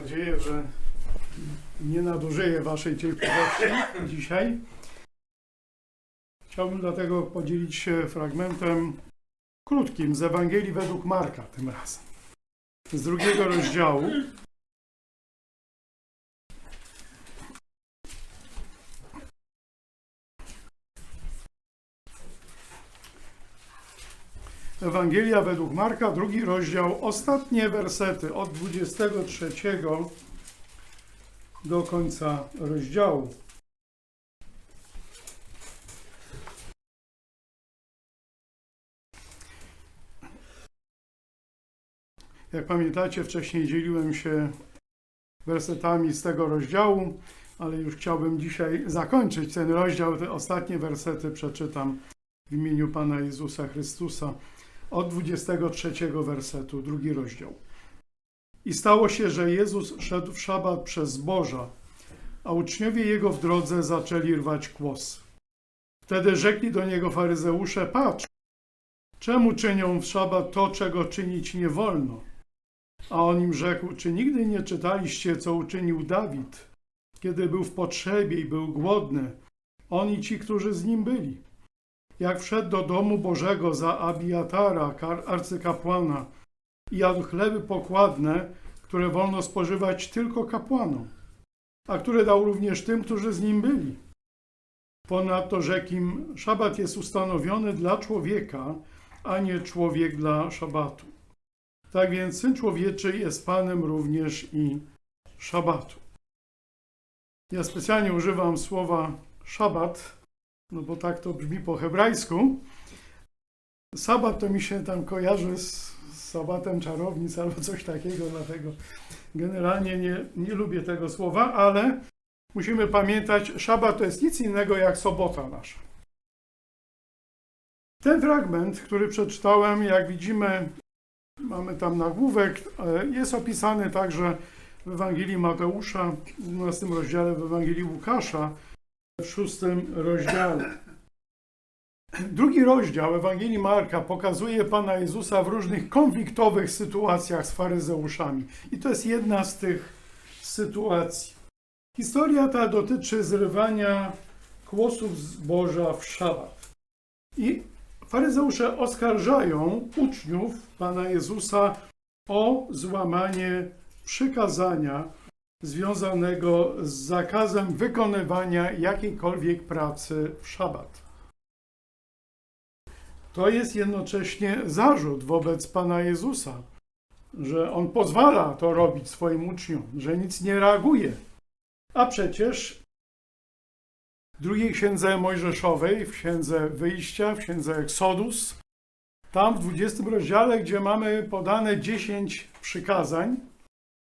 nadzieję, że nie nadużyję Waszej cierpliwości dzisiaj. Chciałbym dlatego podzielić się fragmentem krótkim z Ewangelii według Marka tym razem. Z drugiego rozdziału. Ewangelia według Marka, drugi rozdział, ostatnie wersety od 23 do końca rozdziału. Jak pamiętacie, wcześniej dzieliłem się wersetami z tego rozdziału, ale już chciałbym dzisiaj zakończyć ten rozdział. Te ostatnie wersety przeczytam w imieniu Pana Jezusa Chrystusa od 23 wersetu, drugi rozdział. I stało się, że Jezus szedł w szabat przez zboża, a uczniowie Jego w drodze zaczęli rwać kłosy. Wtedy rzekli do Niego faryzeusze, patrz, czemu czynią w szabat to, czego czynić nie wolno? A on im rzekł, czy nigdy nie czytaliście, co uczynił Dawid, kiedy był w potrzebie i był głodny, on i ci, którzy z nim byli? Jak wszedł do domu Bożego za Abiatara, arcykapłana, i jadł chleby pokładne, które wolno spożywać tylko kapłanom, a które dał również tym, którzy z nim byli. Ponadto rzekł im, szabat jest ustanowiony dla człowieka, a nie człowiek dla szabatu. Tak więc Syn Człowieczy jest Panem również i szabatu. Ja specjalnie używam słowa szabat, no bo tak to brzmi po hebrajsku. Sabat to mi się tam kojarzy z, sabatem czarownic albo coś takiego, dlatego generalnie nie, nie lubię tego słowa, ale musimy pamiętać, szabat to jest nic innego jak sobota nasza. Ten fragment, który przeczytałem, jak widzimy, mamy tam nagłówek, e, jest opisany także w Ewangelii Mateusza, w 12 rozdziale, w Ewangelii Łukasza, w szóstym rozdziale. Drugi rozdział Ewangelii Marka pokazuje Pana Jezusa w różnych konfliktowych sytuacjach z faryzeuszami. I to jest jedna z tych sytuacji. Historia ta dotyczy zrywania kłosów zboża w szabat. I faryzeusze oskarżają uczniów Pana Jezusa o złamanie przykazania związanego z zakazem wykonywania jakiejkolwiek pracy w szabat. To jest jednocześnie zarzut wobec Pana Jezusa, że On pozwala to robić swoim uczniom, że nic nie reaguje. A przecież w drugiej księdze Mojżeszowej, w księdze Wyjścia, w księdze Exodus, tam w 20 rozdziale, gdzie mamy podane 10 przykazań,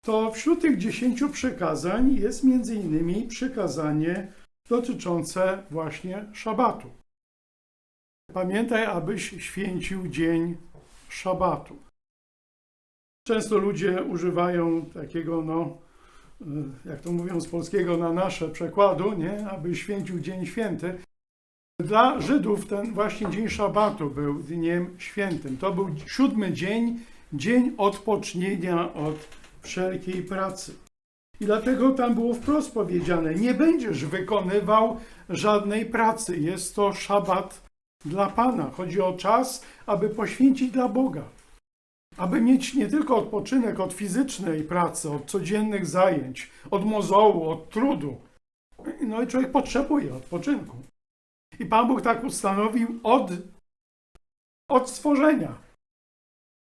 to wśród tych dziesięciu przykazań jest między innymi przykazanie dotyczące właśnie szabatu. Pamiętaj, abyś święcił dzień szabatu. Często ludzie używają takiego, no, y, jak to mówią z polskiego na nasze przekładu, nie? aby święcił dzień święty. Dla Żydów ten właśnie dzień szabatu był dniem świętym. To był siódmy dzień, dzień odpocznienia od wszelkiej pracy. I dlatego tam było wprost powiedziane: Nie będziesz wykonywał żadnej pracy. Jest to szabat dla Pana. Chodzi o czas, aby poświęcić dla Boga. Aby mieć nie tylko odpoczynek od fizycznej pracy, od codziennych zajęć, od mozołu, od trudu. No i człowiek potrzebuje odpoczynku. I Pan Bóg tak ustanowił od, od stworzenia.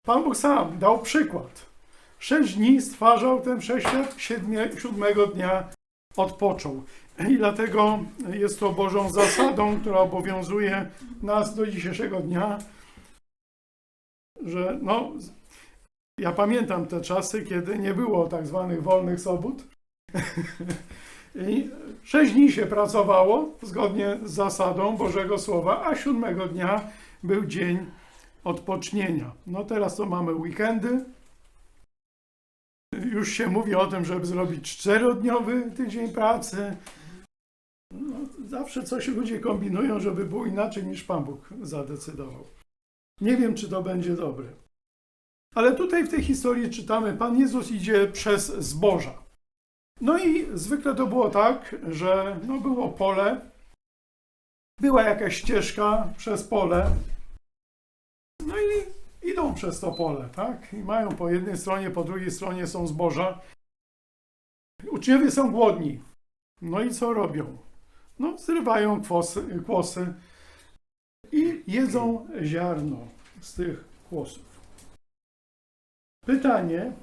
Pan Bóg sam dał przykład. Sześć dni stwarzał ten wszechświat, siedmie, siódmego dnia odpoczął. I dlatego jest to Bożą zasadą, która obowiązuje nas do dzisiejszego dnia, że no, ja pamiętam te czasy, kiedy nie było tak zwanych wolnych sobót. I sześć dni się pracowało zgodnie z zasadą Bożego Słowa, a siódmego dnia był dzień odpocznienia. No teraz to mamy weekendy, już się mówi o tym, żeby zrobić czterodniowy tydzień pracy. No, zawsze coś ludzie kombinują, żeby było inaczej niż Pan Bóg zadecydował. Nie wiem, czy to będzie dobre. Ale tutaj w tej historii czytamy, Pan Jezus idzie przez zboża. No i zwykle to było tak, że no było pole, była jakaś ścieżka przez pole, no i idą przez to pole, tak? I mają po jednej stronie, po drugiej stronie są zboża. Uczniowie są głodni. No i co robią? No, zrywają kłosy, kłosy i jedzą ziarno z tych kłosów. Pytanie,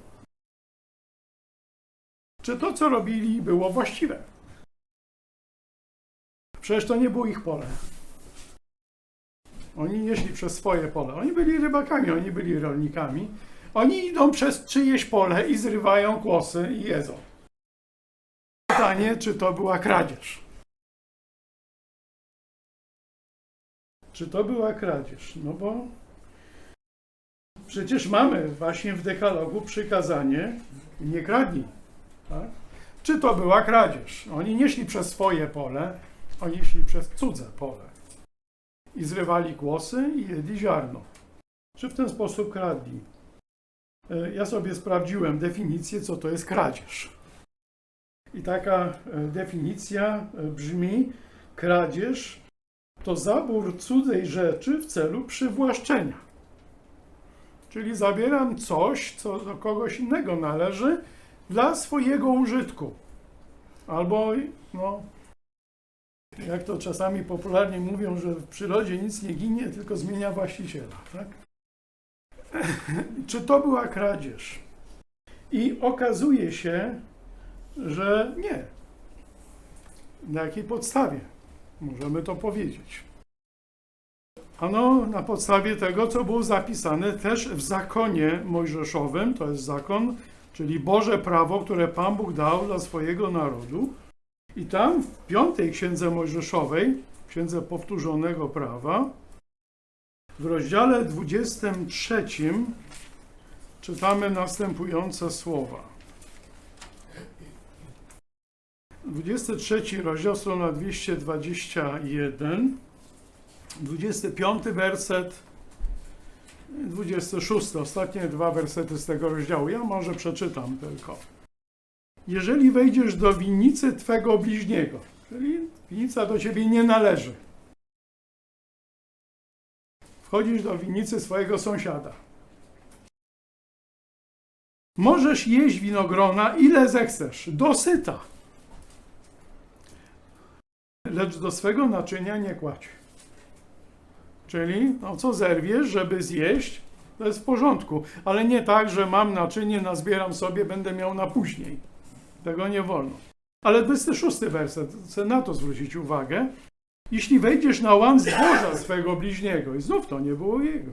czy to, co robili, było właściwe? Przecież to nie było ich pole. Oni nie szli przez swoje pole. Oni byli rybakami, oni byli rolnikami. Oni idą przez czyjeś pole i zrywają kłosy i jedzą. Pytanie, czy to była kradzież? Czy to była kradzież? No bo przecież mamy właśnie w dekalogu przykazanie nie kradnij. Tak? Czy to była kradzież? Oni nie szli przez swoje pole, oni szli przez cudze pole. I zrywali głosy i jedli ziarno. Czy w ten sposób kradli? E, Ja sobie sprawdziłem definicję, co to jest kradzież. I taka e, definicja e, brzmi: kradzież to zabór cudzej rzeczy w celu przywłaszczenia. Czyli zabieram coś, co do kogoś innego należy, dla swojego użytku. Albo, no, jak to czasami popularnie mówią, że w przyrodzie nic nie ginie, tylko zmienia właściciela. Tak? Czy to była kradzież? I okazuje się, że nie. Na jakiej podstawie? Możemy to powiedzieć. Ano, na podstawie tego, co było zapisane też w zakonie mojżeszowym, to jest zakon, czyli Boże prawo, które Pan Bóg dał dla swojego narodu. I tam w piątej księdze mojżeszowej, księdze powtórzonego prawa, w rozdziale 23 czytamy następujące słowa. 23 rozdział, strona 221, 25 werset, 26, ostatnie dwa wersety z tego rozdziału. Ja może przeczytam tylko. Jeżeli wejdziesz do winnicy twego bliźniego, czyli winnica do ciebie nie należy, wchodzisz do winnicy swojego sąsiada. Możesz jeść winogrona ile zechcesz, dosyta. Lecz do swego naczynia nie kładź. Czyli, no co zerwiesz, żeby zjeść, to jest w porządku, ale nie tak, że mam naczynie, nazbieram sobie, będę miał na później. Tego nie wolno. Ale 26 werset, chcę na to zwrócić uwagę. Jeśli wejdziesz na łan zboża swego bliźniego, i znów to nie było jego,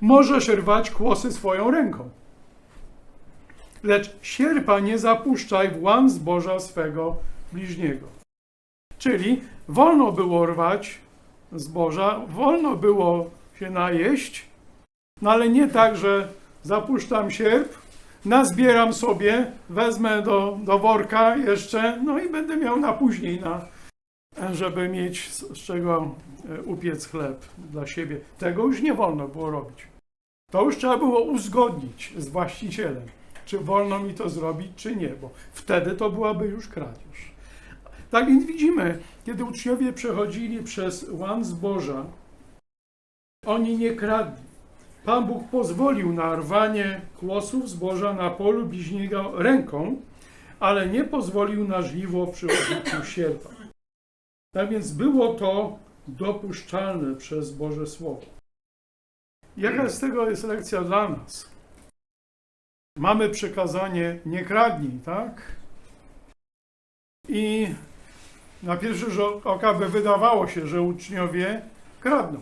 możesz rwać kłosy swoją ręką. Lecz sierpa nie zapuszczaj w łan zboża swego bliźniego. Czyli wolno było rwać zboża, wolno było się najeść, no ale nie tak, że zapuszczam sierp, nazbieram sobie, wezmę do, do worka jeszcze, no i będę miał na później, na, żeby mieć z, czego e, upiec chleb dla siebie. Tego już nie wolno było robić. To już trzeba było uzgodnić z właścicielem, czy wolno mi to zrobić, czy nie, bo wtedy to byłaby już kradzież. Tak więc widzimy, kiedy uczniowie przechodzili przez łan zboża, oni nie kradli. Pan Bóg pozwolił na rwanie kłosów zboża na polu bliźniego ręką, ale nie pozwolił na żniwo przy użyciu sierpa. Tak więc było to dopuszczalne przez Boże Słowo. Jaka z tego jest lekcja dla nas? Mamy przekazanie nie kradnij, tak? I na pierwszy rzut oka by wydawało się, że uczniowie kradną.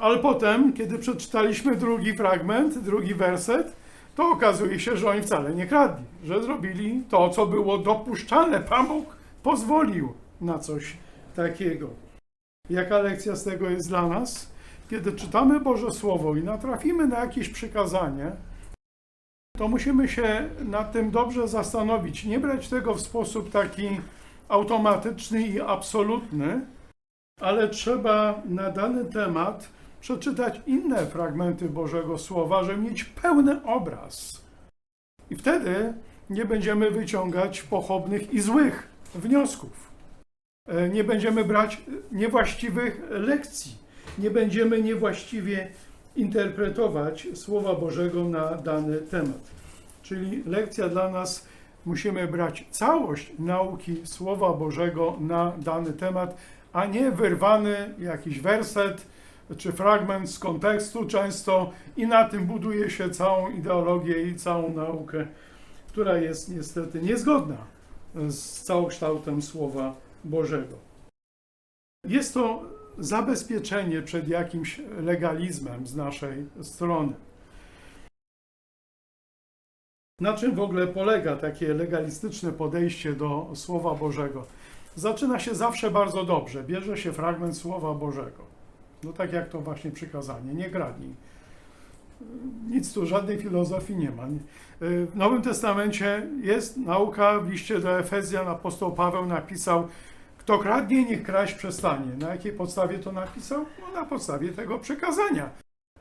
Ale potem, kiedy przeczytaliśmy drugi fragment, drugi werset, to okazuje się, że oni wcale nie kradli, że zrobili to, co było dopuszczalne. Pan Bóg pozwolił na coś takiego. Jaka lekcja z tego jest dla nas? Kiedy czytamy Boże Słowo i natrafimy na jakieś przykazanie, to musimy się nad tym dobrze zastanowić. Nie brać tego w sposób taki automatyczny i absolutny, ale trzeba na dany temat przeczytać inne fragmenty Bożego Słowa, żeby mieć pełny obraz. I wtedy nie będziemy wyciągać pochopnych i złych wniosków. E, Nie będziemy brać niewłaściwych lekcji. Nie będziemy niewłaściwie interpretować Słowa Bożego na dany temat. Czyli lekcja dla nas musimy brać całość nauki Słowa Bożego na dany temat, a nie wyrwany jakiś werset czy fragment z kontekstu często i na tym buduje się całą ideologię i całą naukę, która jest niestety niezgodna z całokształtem Słowa Bożego. Jest to zabezpieczenie przed jakimś legalizmem z naszej strony. Na czym w ogóle polega takie legalistyczne podejście do Słowa Bożego? Zaczyna się zawsze bardzo dobrze. Bierze się fragment Słowa Bożego. No tak jak to właśnie przykazanie, nie kradnij. Nic tu, żadnej filozofii nie ma. W Nowym Testamencie jest nauka, w liście do Efezjan apostoł Paweł napisał, kto kradnie, niech kraść przestanie. Na jakiej podstawie to napisał? No na podstawie tego przekazania.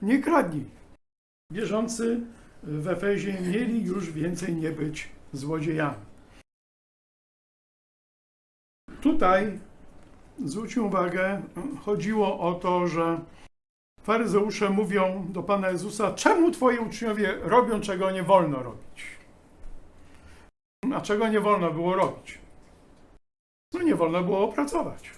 Nie kradnij. Wierzący w Efezie mieli już więcej nie być złodziejami. Tutaj zwróćcie uwagę, chodziło o to, że faryzeusze mówią do Pana Jezusa, czemu Twoi uczniowie robią, czego nie wolno robić? A czego nie wolno było robić? No nie wolno było pracować.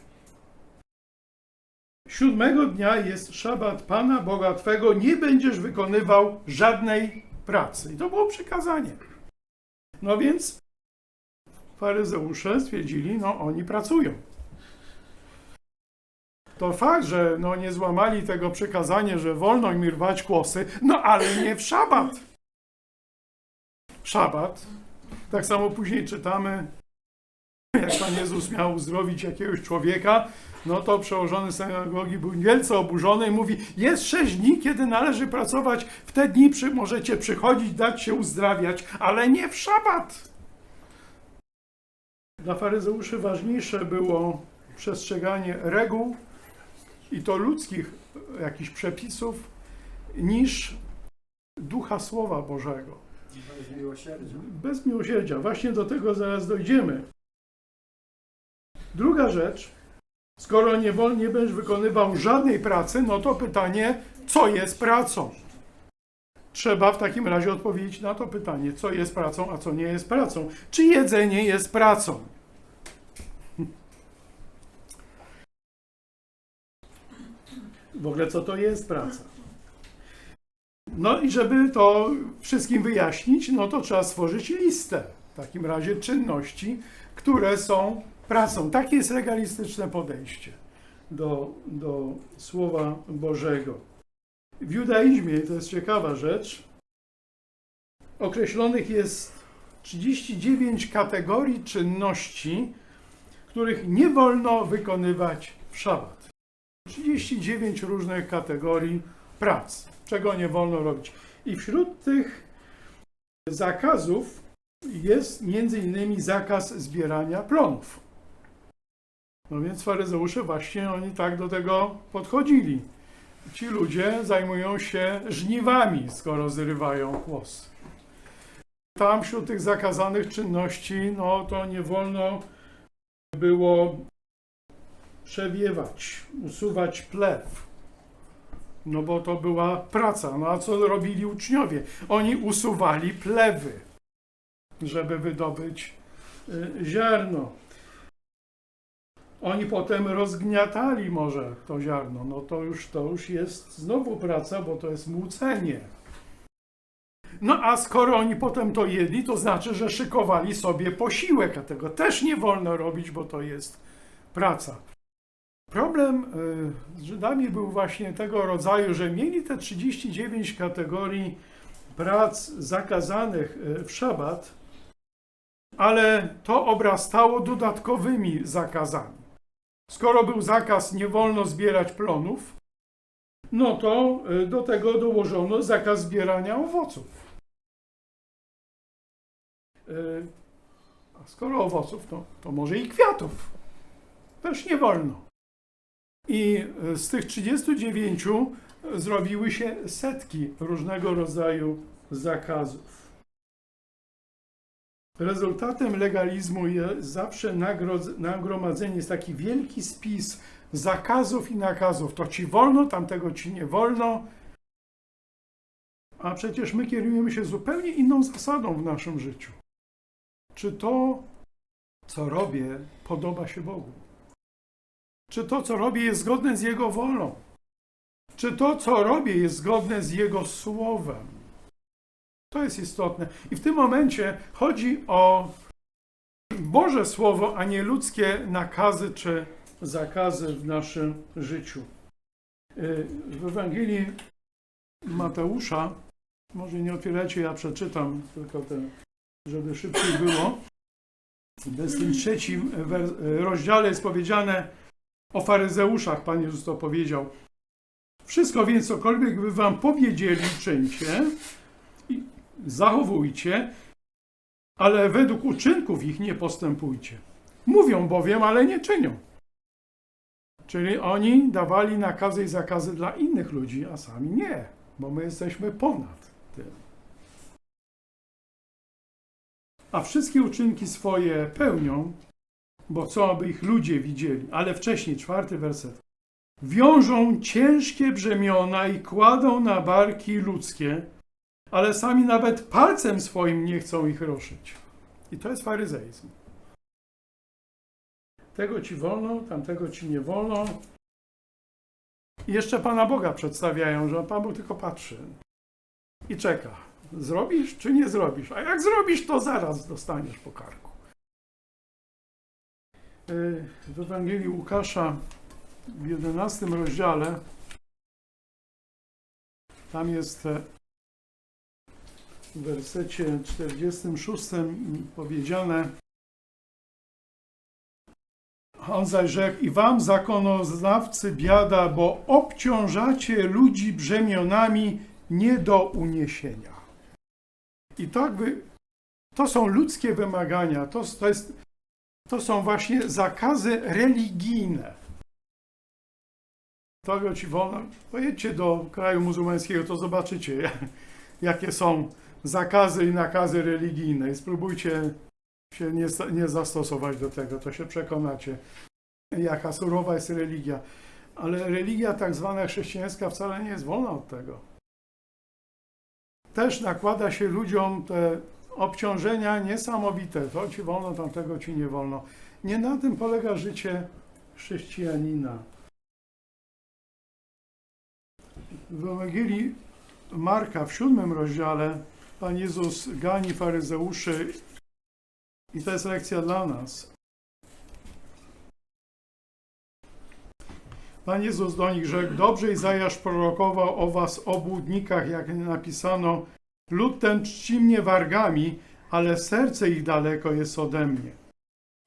Siódmego dnia jest szabat Pana Boga Twego, nie będziesz wykonywał żadnej pracy. I to było przykazanie. No więc faryzeusze stwierdzili, no oni pracują. To fakt, że no, nie złamali tego przykazania, że wolno im rwać kłosy, no ale nie w szabat. Szabat. Tak samo później czytamy, jak Pan Jezus miał uzdrowić jakiegoś człowieka, no to przełożony synagogi był wielce oburzony i mówi, jest sześć dni, kiedy należy pracować, w te dni przy, możecie przychodzić, dać się uzdrawiać, ale nie w szabat. Dla faryzeuszy ważniejsze było przestrzeganie reguł i to ludzkich jakichś przepisów, niż ducha Słowa Bożego. Bez miłosierdzia. Bez miłosierdzia. Właśnie do tego zaraz dojdziemy. Druga rzecz, skoro nie, nie będziesz wykonywał żadnej pracy, no to pytanie, co jest pracą? Trzeba w takim razie odpowiedzieć na to pytanie, co jest pracą, a co nie jest pracą. Czy jedzenie jest pracą? W ogóle co to jest praca? No i żeby to wszystkim wyjaśnić, no to trzeba stworzyć listę w takim razie czynności, które są pracą. Takie jest legalistyczne podejście do, do Słowa Bożego. W judaizmie, to jest ciekawa rzecz, określonych jest 39 kategorii czynności, których nie wolno wykonywać w szabat. 39 różnych kategorii prac, czego nie wolno robić. I wśród tych zakazów jest innymi zakaz zbierania plonów. No więc faryzeusze właśnie oni tak do tego podchodzili. Ci ludzie zajmują się żniwami, skoro zrywają kłos. Tam wśród tych zakazanych czynności, no to nie wolno było przewiewać, usuwać plew. No bo to była praca. No a co robili uczniowie? Oni usuwali plewy, żeby wydobyć y, ziarno. Oni potem rozgniatali może to ziarno. No to już, to już jest znowu praca, bo to jest młócenie. No a skoro oni potem to jedli, to znaczy, że szykowali sobie posiłek, a tego też nie wolno robić, bo to jest praca. Problem y, z Żydami był właśnie tego rodzaju, że mieli te 39 kategorii prac zakazanych y, w szabat, ale to obrastało dodatkowymi zakazami. Skoro był zakaz nie wolno zbierać plonów, no to y, do tego dołożono zakaz zbierania owoców. A skoro owoców, to, to może i kwiatów. Też nie wolno. I z tych 39 zrobiły się setki różnego rodzaju zakazów. Rezultatem legalizmu jest zawsze nagromadzenie, jest taki wielki spis zakazów i nakazów. To ci wolno, tamtego ci nie wolno. A przecież my kierujemy się zupełnie inną zasadą w naszym życiu. Czy to, co robię, podoba się Bogu? Czy to, co robię, jest zgodne z Jego wolą? Czy to, co robię, jest zgodne z Jego słowem? To jest istotne. I w tym momencie chodzi o Boże Słowo, a nie ludzkie nakazy czy zakazy w naszym życiu. Y, W Ewangelii Mateusza, może nie otwierajcie, ja przeczytam, tylko ten, żeby szybciej było. W 23 wer- rozdziale jest powiedziane o faryzeuszach, Pan Jezus to powiedział. Wszystko więc, cokolwiek by wam powiedzieli, czyńcie i zachowujcie, ale według uczynków ich nie postępujcie. Mówią bowiem, ale nie czynią. Czyli oni dawali nakazy i zakazy dla innych ludzi, a sami nie, bo my jesteśmy ponad tym. A wszystkie uczynki swoje pełnią, bo co aby ich ludzie widzieli. Ale wcześniej, czwarty werset. Wiążą ciężkie brzemiona i kładą na barki ludzkie, ale sami nawet palcem swoim nie chcą ich ruszyć. I to jest faryzeizm. Tego ci wolno, tamtego ci nie wolno. I jeszcze Pana Boga przedstawiają, że Pan Bóg tylko patrzy i czeka. Zrobisz czy nie zrobisz? A jak zrobisz, to zaraz dostaniesz po karku. Yy, W Ewangelii Łukasza w 11 rozdziale tam jest e, w wersecie 46 powiedziane on zaś rzekł, i wam zakonoznawcy biada, bo obciążacie ludzi brzemionami nie do uniesienia. I to jakby, to są ludzkie wymagania, to, to, jest, to są właśnie zakazy religijne. Tego ci wolno. Pojedźcie do kraju muzułmańskiego, to zobaczycie, jakie są zakazy i nakazy religijne. I spróbujcie się nie, nie zastosować do tego, to się przekonacie, jaka surowa jest religia. Ale religia tak zwana chrześcijańska wcale nie jest wolna od tego. Też nakłada się ludziom te obciążenia niesamowite. To ci wolno, tamtego ci nie wolno. Nie na tym polega życie chrześcijanina. W Ewangelii Marka w siódmym rozdziale Pan Jezus gani faryzeuszy i to jest lekcja dla nas. Pan Jezus do nich rzekł, dobrze Izajasz prorokował o was obłudnikach, jak napisano, lud ten czci mnie wargami, ale serce ich daleko jest ode mnie.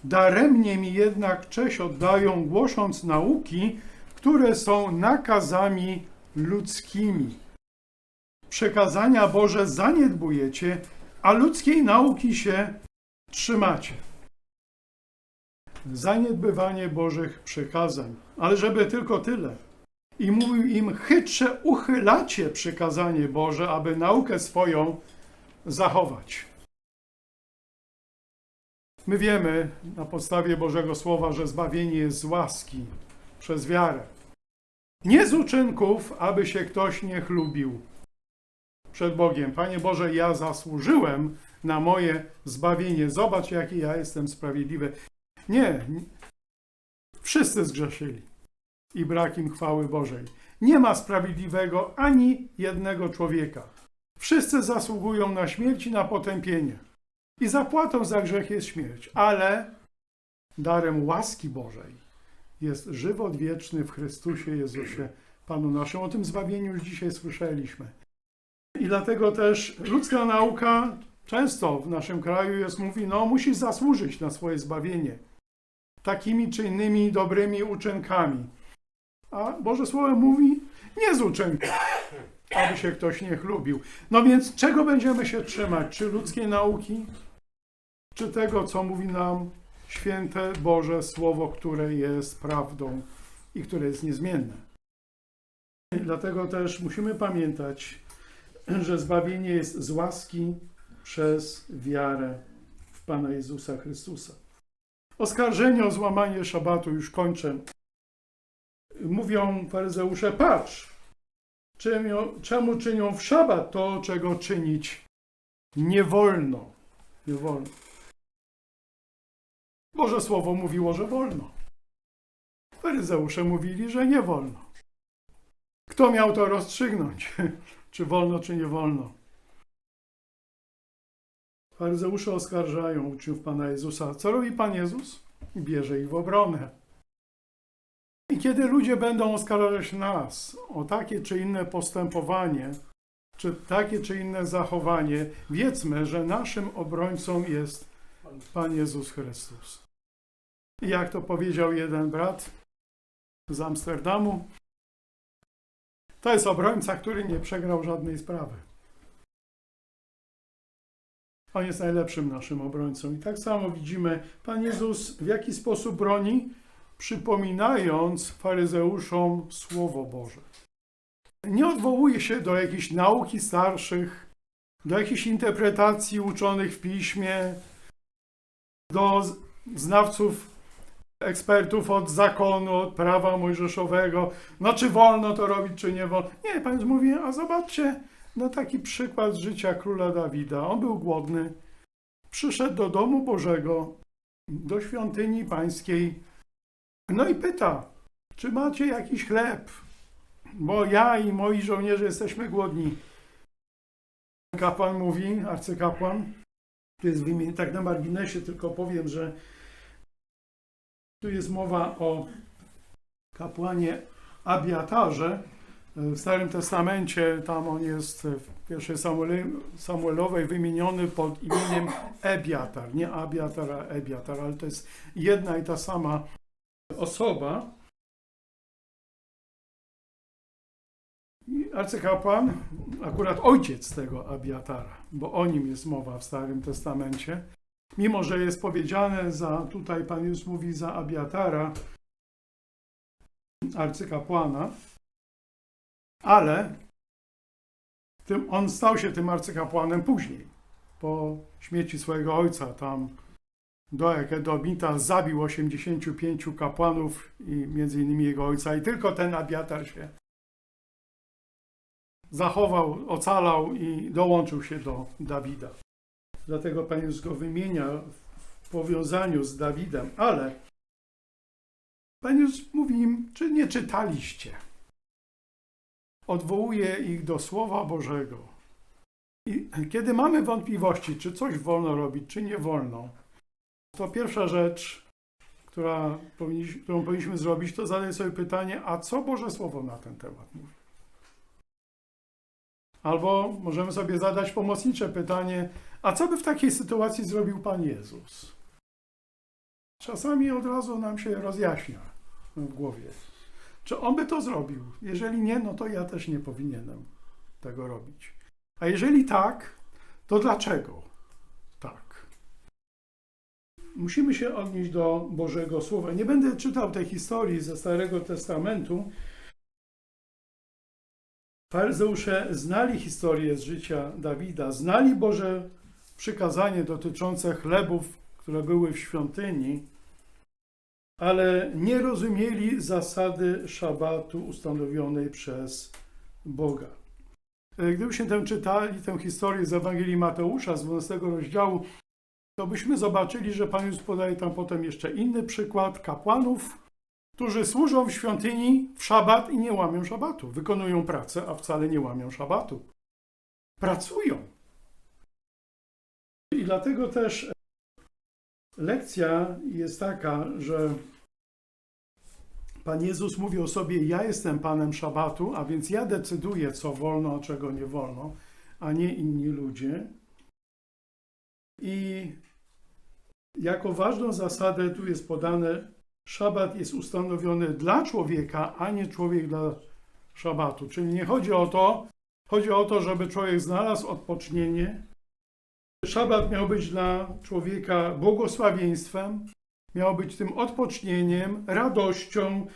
Daremnie mi jednak cześć oddają, głosząc nauki, które są nakazami ludzkimi. Przekazania Boże zaniedbujecie, a ludzkiej nauki się trzymacie. Zaniedbywanie Bożych przykazań, ale żeby tylko tyle. I mówił im, chytrze uchylacie przykazanie Boże, aby naukę swoją zachować. My wiemy na podstawie Bożego Słowa, że zbawienie jest z łaski, przez wiarę. Nie z uczynków, aby się ktoś nie chlubił przed Bogiem. Panie Boże, ja zasłużyłem na moje zbawienie. Zobacz, jaki ja jestem sprawiedliwy. Nie, wszyscy zgrzeszyli i brak im chwały Bożej. Nie ma sprawiedliwego ani jednego człowieka. Wszyscy zasługują na śmierć i na potępienie. I zapłatą za grzech jest śmierć, ale darem łaski Bożej jest żywot wieczny w Chrystusie Jezusie, Panu naszym. O tym zbawieniu już dzisiaj słyszeliśmy. I dlatego też ludzka nauka często w naszym kraju jest, mówi, no musisz zasłużyć na swoje zbawienie takimi czy innymi dobrymi uczynkami. A Boże Słowo mówi, nie z uczynków, aby się ktoś nie chlubił. No więc czego będziemy się trzymać? Czy ludzkiej nauki? Czy tego, co mówi nam święte Boże Słowo, które jest prawdą i które jest niezmienne? Dlatego też musimy pamiętać, że zbawienie jest z łaski przez wiarę w Pana Jezusa Chrystusa. Oskarżenie o złamanie szabatu, już kończę. Mówią faryzeusze, patrz, czemu, czynią w szabat to, czego czynić nie wolno. Nie wolno. Boże Słowo mówiło, że wolno. Faryzeusze mówili, że nie wolno. Kto miał to rozstrzygnąć? czy wolno, czy nie wolno? Faryzeusze oskarżają uczniów Pana Jezusa. Co robi Pan Jezus? Bierze ich w obronę. I kiedy ludzie będą oskarżać nas o takie czy inne postępowanie, czy takie czy inne zachowanie, wiedzmy, że naszym obrońcą jest Pan Jezus Chrystus. I jak to powiedział jeden brat z Amsterdamu, to jest obrońca, który nie przegrał żadnej sprawy. On jest najlepszym naszym obrońcą. I tak samo widzimy, Pan Jezus w jaki sposób broni, przypominając faryzeuszom Słowo Boże. Nie odwołuje się do jakiejś nauki starszych, do jakichś interpretacji uczonych w piśmie, do znawców, ekspertów od zakonu, od prawa mojżeszowego. No czy wolno to robić, czy nie wolno. Nie, Pan mówi, a zobaczcie, no taki przykład życia króla Dawida. On był głodny, przyszedł do domu Bożego, do świątyni pańskiej, no i pyta, czy macie jakiś chleb? Bo ja i moi żołnierze jesteśmy głodni. Kapłan mówi, arcykapłan, tu jest wymienienie, tak na marginesie tylko powiem, że tu jest mowa o kapłanie Abiatarze. W Starym Testamencie tam on jest w pierwszej Samuelowej wymieniony pod imieniem Ebiatar. Nie Abiatar, a Ebiatar, ale to jest jedna i ta sama osoba. Arcykapłan, akurat ojciec tego Abiatara, bo o nim jest mowa w Starym Testamencie, mimo że jest powiedziane za, tutaj Pan Jezus mówi za Abiatara, arcykapłana, ale tym, on stał się tym arcykapłanem później, po śmierci swojego ojca. Tam Doeg Edomita zabił 85 kapłanów i między innymi jego ojca i tylko ten Abiatar się zachował, ocalał i dołączył się do Dawida. Dlatego Pan Jezus go wymienia w powiązaniu z Dawidem, ale Pan Jezus mówi im, czy nie czytaliście? Odwołuje ich do Słowa Bożego. I kiedy mamy wątpliwości, czy coś wolno robić, czy nie wolno, to pierwsza rzecz, która którą powinniśmy zrobić, to zadać sobie pytanie, a co Boże Słowo na ten temat mówi? Albo możemy sobie zadać pomocnicze pytanie, a co by w takiej sytuacji zrobił Pan Jezus? Czasami od razu nam się rozjaśnia w głowie. Czy on by to zrobił? Jeżeli nie, no to ja też nie powinienem tego robić. A jeżeli tak, to dlaczego? Musimy się odnieść do Bożego Słowa. Nie będę czytał tej historii ze Starego Testamentu. Faryzeusze znali historię z życia Dawida, znali Boże przykazanie dotyczące chlebów, które były w świątyni, ale nie rozumieli zasady szabatu ustanowionej przez Boga. E, Gdybyśmy tę czytali, tę historię z Ewangelii Mateusza z 12 rozdziału, to byśmy zobaczyli, że Pan Jezus podaje tam potem jeszcze inny przykład kapłanów, którzy służą w świątyni w szabat i nie łamią szabatu. Wykonują pracę, a wcale nie łamią szabatu. Pracują. I dlatego też lekcja jest taka, że Pan Jezus mówi o sobie: Ja jestem Panem szabatu, a więc ja decyduję, co wolno, a czego nie wolno, a nie inni ludzie. I jako ważną zasadę tu jest podane, szabat jest ustanowiony dla człowieka, a nie człowiek dla szabatu. Czyli nie chodzi o to, chodzi o to, żeby człowiek znalazł odpocznienie. Szabat miał być dla człowieka błogosławieństwem, miał być tym odpocznieniem, radością,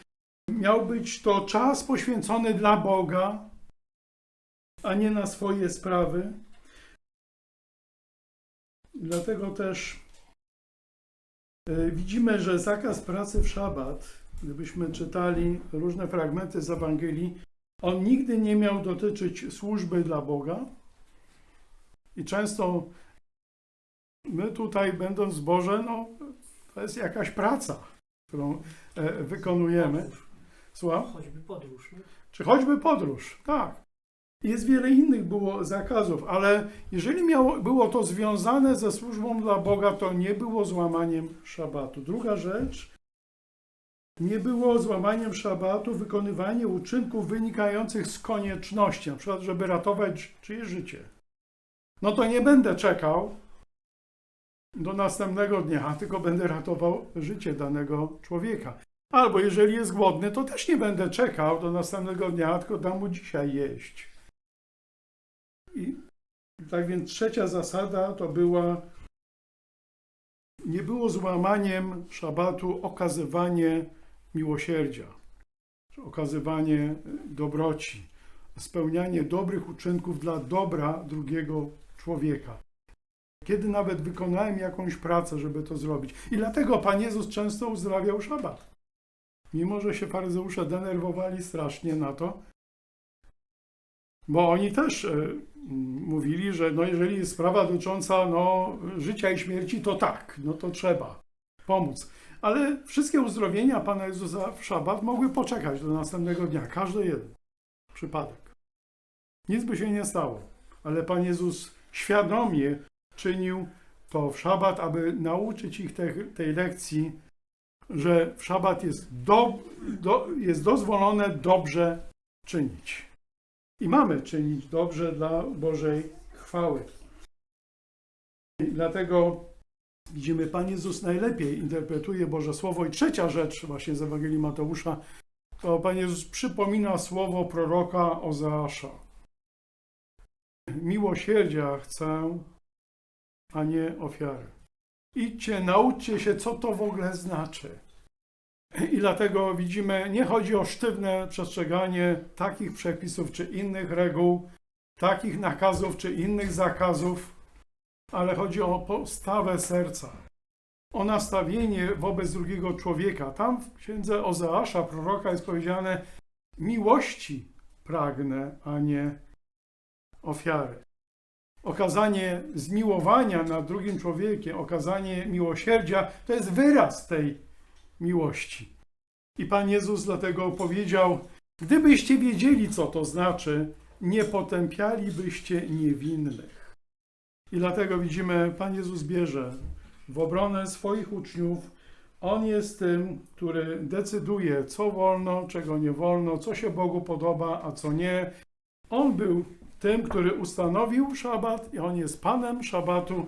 miał być to czas poświęcony dla Boga, a nie na swoje sprawy. Dlatego też e, widzimy, że zakaz pracy w szabat, gdybyśmy czytali różne fragmenty z Ewangelii, on nigdy nie miał dotyczyć służby dla Boga. I często my tutaj, będąc w zborze, no, to jest jakaś praca, którą e, wykonujemy. Słucham? Choćby podróż. Nie? Czy choćby podróż, tak. Jest wiele innych było zakazów, ale jeżeli miało, było to związane ze służbą dla Boga, to nie było złamaniem szabatu. Druga rzecz, nie było złamaniem szabatu wykonywanie uczynków wynikających z konieczności, na przykład, żeby ratować czyjeś życie. No to nie będę czekał do następnego dnia, tylko będę ratował życie danego człowieka. Albo jeżeli jest głodny, to też nie będę czekał do następnego dnia, tylko dam mu dzisiaj jeść. I tak więc trzecia zasada to była, nie było złamaniem szabatu okazywanie miłosierdzia, okazywanie dobroci, spełnianie dobrych uczynków dla dobra drugiego człowieka. Kiedy nawet wykonałem jakąś pracę, żeby to zrobić. I dlatego Pan Jezus często uzdrawiał szabat. Mimo, że się faryzeusze denerwowali strasznie na to, bo oni też e, mówili, że no jeżeli jest sprawa dotycząca no, życia i śmierci, to tak, no to trzeba pomóc. Ale wszystkie uzdrowienia Pana Jezusa w szabat mogły poczekać do następnego dnia, każdy jeden przypadek. Nic by się nie stało, ale Pan Jezus świadomie czynił to w szabat, aby nauczyć ich te, tej lekcji, że w szabat jest, do, do, jest dozwolone dobrze czynić. I mamy czynić dobrze dla Bożej chwały. Dlatego widzimy, Pan Jezus najlepiej interpretuje Boże Słowo. I trzecia rzecz właśnie z Ewangelii Mateusza, to Pan Jezus przypomina słowo proroka Ozeasza. Miłosierdzia chcę, a nie ofiary. Idźcie, nauczcie się, co to w ogóle znaczy. I dlatego widzimy, nie chodzi o sztywne przestrzeganie takich przepisów czy innych reguł, takich nakazów czy innych zakazów, ale chodzi o postawę serca, o nastawienie wobec drugiego człowieka. Tam w księdze Ozeasza, proroka, jest powiedziane: Miłości pragnę, a nie ofiary. Okazanie zmiłowania nad drugim człowiekiem, okazanie miłosierdzia to jest wyraz tej miłości. I Pan Jezus dlatego powiedział: Gdybyście wiedzieli, co to znaczy, nie potępialibyście niewinnych. I dlatego widzimy, Pan Jezus bierze w obronę swoich uczniów. On jest tym, który decyduje, co wolno, czego nie wolno, co się Bogu podoba, a co nie. On był tym, który ustanowił szabat, i on jest Panem szabatu,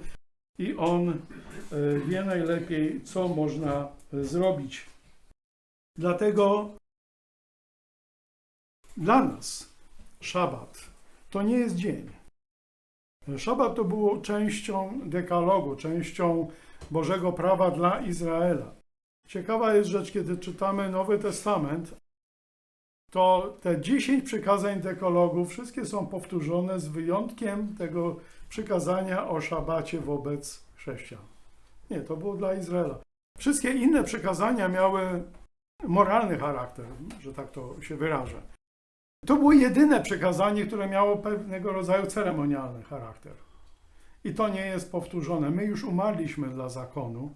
i on e, wie najlepiej, co można e, zrobić. Dlatego dla nas szabat to nie jest dzień. Szabat to było częścią dekalogu, częścią Bożego prawa dla Izraela. Ciekawa jest rzecz, kiedy czytamy Nowy Testament, to te 10 przykazań dekalogu wszystkie są powtórzone z wyjątkiem tego przykazania o szabacie wobec chrześcijan. Nie, to było dla Izraela. Wszystkie inne przykazania miały moralny charakter, że tak to się wyrażę. To było jedyne przykazanie, które miało pewnego rodzaju ceremonialny charakter. I to nie jest powtórzone. My już umarliśmy dla zakonu,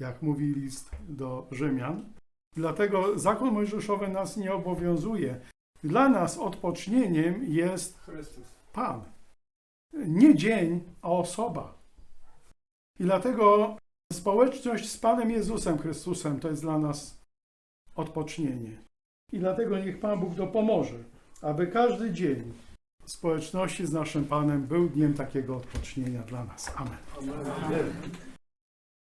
jak mówi list do Rzymian. Dlatego zakon mojżeszowy nas nie obowiązuje. Dla nas odpocznieniem jest Chrystus. Pan. Nie dzień, a osoba. I dlatego społeczność z Panem Jezusem Chrystusem to jest dla nas odpocznienie. I dlatego niech Pan Bóg dopomoże, aby każdy dzień społeczności z naszym Panem był dniem takiego odpocznienia dla nas. Amen. Amen.